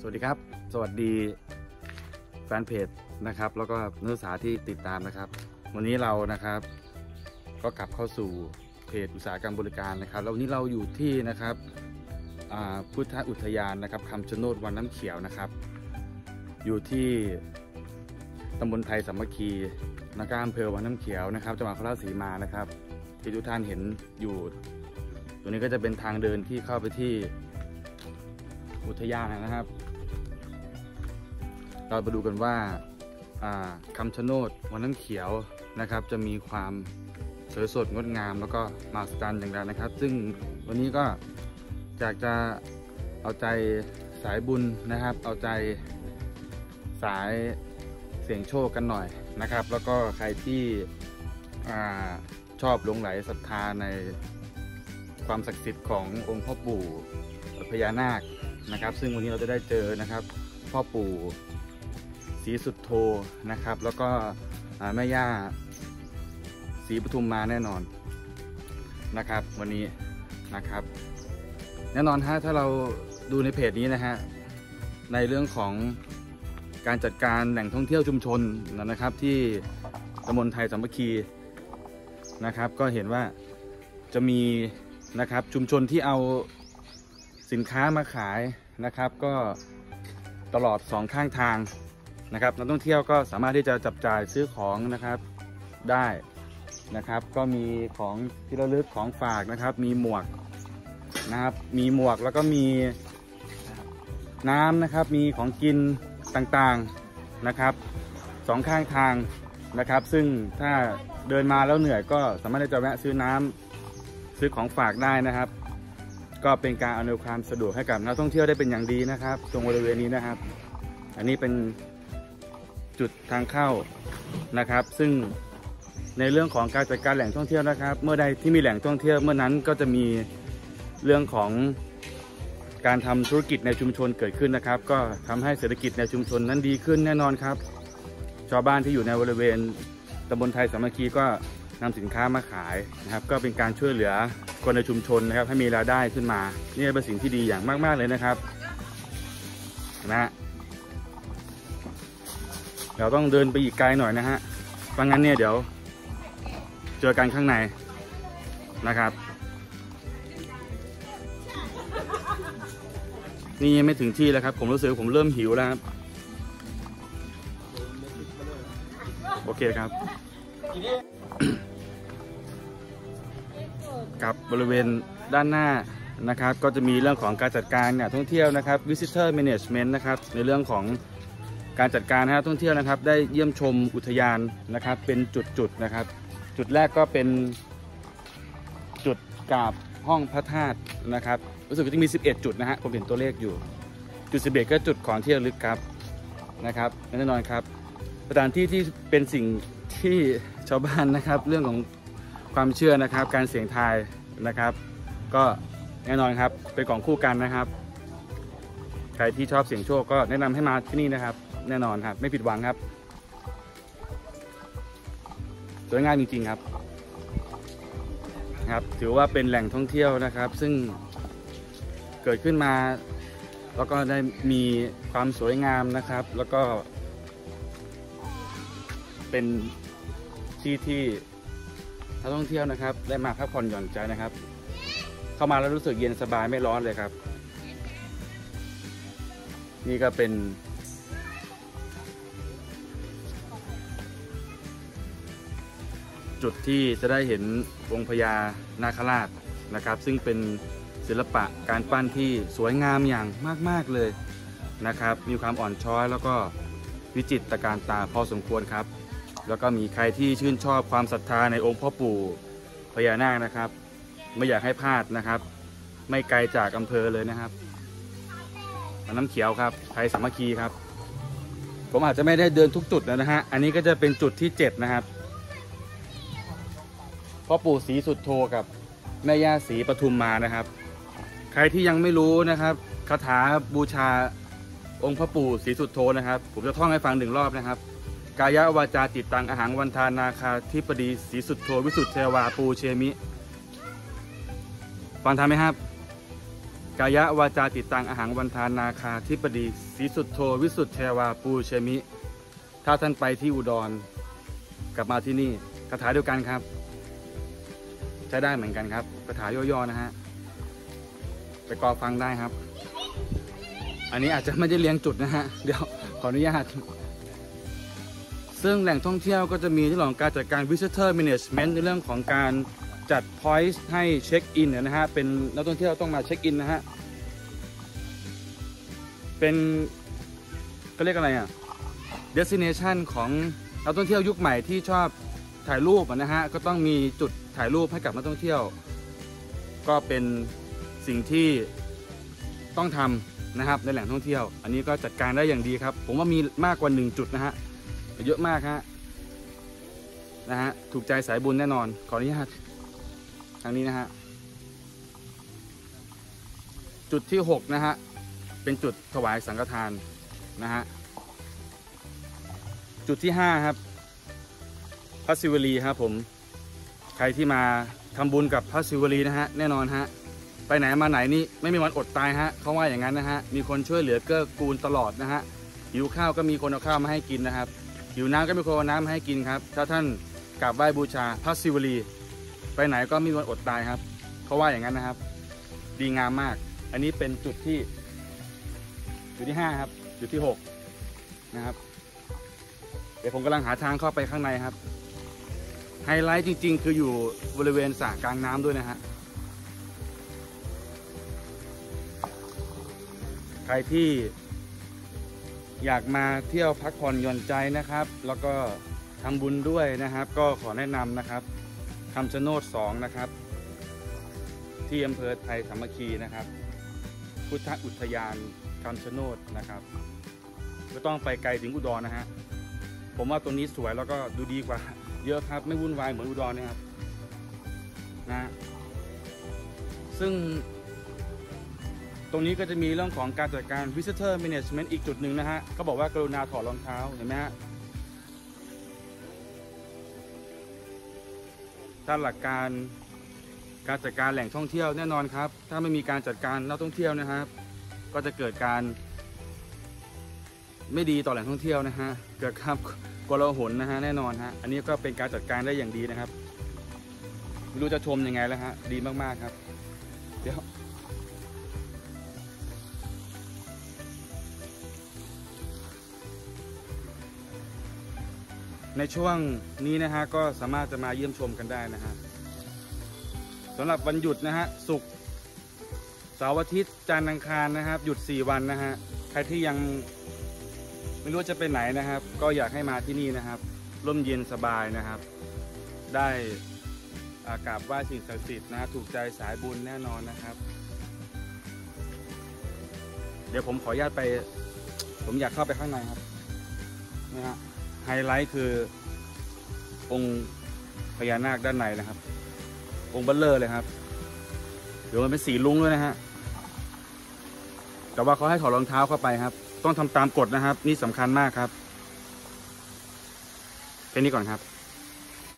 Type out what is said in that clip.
สวัสดีครับ สวัสดีแฟนเพจนะครับ แล้วก็นักศึกษาที่ติดตามนะครับ วันนี้เรานะครับ ก็กลับเข้าสู่เพจอุตสาหกรรมบริการนะครับแล้ววันนี้เราอยู่ที่นะครับพุทธอุทยานนะครับคำชะโนดวันน้ำเขียวนะครับ อยู่ที่ตำบลไทยสามัคคีนะครับอำเภอวังน้ำเขียวนะครับจังหวัดนครราชสีมานะครับที่ทุกท่านเห็นอยู่ตรงนี้ก็จะเป็นทางเดินที่เข้าไปที่อุทยานนะครับ เราไปดูกันว่าคำชะโนดวังน้ำเขียวนะครับ จะมีความสวยสดงดงามแล้วก็มหัศจรรย์อย่างไรนะครับ ซึ่งวันนี้ก็อยากจะเอาใจสายบุญนะครับ เอาใจสายเสียงโชคกันหน่อยนะครับ แล้วก็ใครที่อชอบหลงไหลศรัทธาในความศักดิ์สิทธิ์ขององค์พ่อปู่พญานาคนะครับ ซึ่งวันนี้เราจะได้เจอนะครับ พ่อปู่ รีสุดโทนะครับ แล้วก็แม่ย่าศรีปทุมมาแน่นอนนะครับ วันนี้นะครับ แน่นอนฮะถ้าเราดูในเพจนี้นะฮะในเรื่องของการจัดการแหล่งท่องเที่ยวชุมชนนะครับ ที่ตำบลไทยสามัคคีนะครับ ก็เห็นว่าจะมีนะครับชุมชนที่เอาสินค้ามาขายนะครับ ก็ตลอดสองข้างทาง นะครับนักท่องเที่ยวก็สามารถที่จะจับจ่ายซื้อของนะครับได้นะครับ ก็มีของที่ระลึกของฝากนะครับ มีหมวกนะครับ มีหมวกแล้วก็มีน้ำนะครับ มีของกินต่างๆนะครับสองข้างทางนะครับ ซึ่งถ้าเดินมาแล้วเหนื่อยก็สามารถที่จะแวะซื้อน้ำซื้อของฝากได้นะครับ ก็เป็นการอำนวยความสะดวกให้กับนักท่องเที่ยวได้เป็นอย่างดีนะครับ ตรงบริเวณนี้นะครับ อันนี้เป็น จุดทางเข้านะครับ ซึ่งในเรื่องของการจัดการแหล่งท่องเที่ยวนะครับ เมื่อใดที่มีแหล่งท่องเที่ยวเมื่อนั้นก็จะมีเรื่องของการทำธุรกิจในชุมชนเกิดขึ้นนะครับ ก็ทำให้เศรษฐกิจในชุมชนนั้นดีขึ้นแน่นอนครับ ชาวบ้านที่อยู่ในบริเวณตำบลไทยสามัคคีก็นำสินค้ามาขายนะครับ ก็เป็นการช่วยเหลือคนในชุมชนนะครับ ให้มีรายได้ขึ้นมา นี่เป็นสิ่งที่ดีอย่างมาก ๆเลยนะครับนะ ฮะเราต้องเดินไปอีกไกลหน่อยนะฮะเพราะงั้นเนี่ยเดี๋ยว เจอกันข้างในนะครับ นี่ยังไม่ถึงที่แล้วครับ ผมรู้สึกผมเริ่มหิวแล้วครับโอเคครับกับบริเวณด้านหน้านะครับ ก็จะมีเรื่องของการจัดการเนี่ยท่องเที่ยวนะครับ visitor management นะครับ ในเรื่องของ การจัดการนะครับท่องเที่ยวนะครับ ได้เยี่ยมชมอุทยานนะครับ เป็นจุดๆนะครับ จุดแรกก็เป็นจุดกราบห้องพระธาตุนะครับรู้สึกว่าจะมี 11 จุดนะฮะผมเห็นตัวเลขอยู่ จุด 11 ก็จุดของที่ระลึกครับนะครับแน่นอนครับสถานที่ที่เป็นสิ่งที่ชาวบ้านนะครับ เรื่องของความเชื่อนะครับ การเสี่ยงทายนะครับ ก็แน่นอนครับเป็นของคู่กันนะครับ ใครที่ชอบเสี่ยงโชคก็แนะนำให้มาที่นี่นะครับ แน่นอนครับ ไม่ผิดหวังครับ สวยงามจริงๆครับครับ ถือว่าเป็นแหล่งท่องเที่ยวนะครับ ซึ่งเกิดขึ้นมา แล้วก็ได้มีความสวยงามนะครับ แล้วก็ เป็นที่ที่นักท่องเที่ยวนะครับ ได้มาพักผ่อนหย่อนใจนะครับ เข้ามาแล้วรู้สึกเย็นสบายไม่ร้อนเลยครับ นี่ก็เป็น จุดที่จะได้เห็นองค์พญานาคราชนะครับ ซึ่งเป็นศิลปะการปั้นที่สวยงามอย่างมาก ๆ เลยนะครับ มีความอ่อนช้อยแล้วก็วิจิตรการตาพอสมควรครับ แล้วก็มีใครที่ชื่นชอบความศรัทธาในองค์พ่อปู่พญานาคนะครับ ไม่อยากให้พลาดนะครับ ไม่ไกลจากอำเภอเลยนะครับน้ำเขียวครับไทยสามัคคีครับ ผมอาจจะไม่ได้เดินทุกจุดนะฮะ อันนี้ก็จะเป็นจุดที่ 7 นะครับ พ่อปู่ศรีสุดโทกับแม่ย่าศรีปทุมมานะครับ ใครที่ยังไม่รู้นะครับคาถาบูชาองค์พ่อปู่ศรีสุดโทนะครับ ผมจะท่องให้ฟังหนึ่งรอบนะครับ กายาวาจาจิตตังอาหังวันทานาคาธิปดีศรีสุดโทวิสุทธิเทวาปูเชมิ ฟังทันไหมครับ กายะวาจาติตังอาหารวันทานาคาธิปดีสีสุดโทวิสุทธเทวาปูเชมิ ถ้าท่านไปที่อุดร กลับมาที่นี่คาถาเดียวกันครับ ใช้ได้เหมือนกันครับคาถาย่อๆนะฮะไปกรอฟังได้ครับ อันนี้อาจจะไม่ได้เรียงจุดนะฮะเดี๋ยวขออนุญาต ซึ่งแหล่งท่องเที่ยวก็จะมีเรื่องของการจัดการ visitor management ในเรื่องของการจัด point ให้เช็คอินนะฮะเป็นนักท่องเที่ยวต้องมาเช็คอินนะฮะเป็นก็เรียกอะไรอะ destination ของนักท่องเที่ยวยุคใหม่ที่ชอบถ่ายรูปนะฮะก็ต้องมีจุด ถ่ายรูปให้กับนักท่องเที่ยว ก็เป็นสิ่งที่ต้องทำนะครับในแหล่งท่องเที่ยว อันนี้ก็จัดการได้อย่างดีครับ ผมว่ามีมากกว่า 1 จุดนะฮะเยอะมากฮะนะฮะถูกใจสายบุญแน่นอน ขออนุญาตทางนี้นะฮะจุดที่ 6 นะฮะ เป็นจุดถวายสังฆทานนะฮะ จุดที่ 5 ครับพระศิวลีครับผม ใครที่มาทำบุญกับพระศิวลีนะฮะแน่นอนฮะไปไหนมาไหนนี่ไม่มีวันอดตายฮะเขาว่าอย่างนั้นนะฮะมีคนช่วยเหลือเกื้อกูลตลอดนะฮะหิวข้าวก็มีคนเอาข้าวมาให้กินนะครับหิวน้ำก็มีคนเอาน้ำมาให้กินครับ ถ้าท่านกราบไหว้บูชาพระศิวลี ไปไหนก็ไม่มีวันอดตายครับเขาว่าอย่างนั้นนะครับ ดีงามมาก อันนี้เป็นจุดที่จุดที่ห้าครับจุดที่หกนะครับ เดี๋ยวผมกำลังหาทางเข้าไปข้างในครับ ไฮไลท์จริง ๆ คืออยู่บริเวณสระกลางน้ำด้วยนะฮะ ใครที่อยากมาเที่ยวพักผ่อนหย่อนใจนะครับ แล้วก็ทำบุญด้วยนะครับ ก็ขอแนะนำนะครับคำชะโนด2นะครับ ที่อำเภอไทยสามัคคีนะครับ พุทธอุทยานคำชะโนดนะครับไม่ต้องไปไกลถึงอุดรนะฮะผมว่าตัวนี้สวยแล้วก็ดูดีกว่า เยอะครับ ไม่วุ่นวายเหมือนอุดรนะครับนะซึ่ง ตรงนี้ก็จะมีเรื่องของการจัดการ visitor management อีกจุดหนึ่งนะฮะก็บอกว่ากรุณาถอดรองเท้าเห็นไหมฮะถ้าหลักการการจัดการแหล่งท่องเที่ยวแน่นอนครับ ถ้าไม่มีการจัดการนักท่องเที่ยวนะครับ ก็จะเกิดการ ไม่ดีต่อแหล่งท่องเที่ยวนะฮะเกิดครับ กลาหนนะฮะแน่นอนฮะอันนี้ก็เป็นการจัดการได้อย่างดีนะครับไม่รู้จะชมยังไงแล้วฮะดีมากๆครับ เดี๋ยวในช่วงนี้นะฮะก็สามารถจะมาเยี่ยมชมกันได้นะฮะสำหรับวันหยุดนะฮะศุกร์เสาร์อาทิตย์จันทร์อังคารนะครับ หยุด 4 วันนะฮะใครที่ยัง ไม่รู้จะไปไหนนะครับ ก็อยากให้มาที่นี่นะครับ ร่มเย็นสบายนะครับ ได้อากราบไหว้สิ่งศักดิ์สิทธิ์นะฮะถูกใจสายบุญแน่นอนนะครับ เดี๋ยวผมขออนุญาตไป ผมอยากเข้าไปข้างในครับนะฮะไฮไลท์คือองค์พญานาคด้านในนะครับ องค์เบัลเลอร์เลยครับ เดี๋ยวมันเป็นสีลุ้งด้วยนะฮะแต่ว่าเขาให้ถอดรองเท้าเข้าไปครับ ต้องทำตามกฎนะครับ นี่สำคัญมากครับแค่นี้ก่อนครับ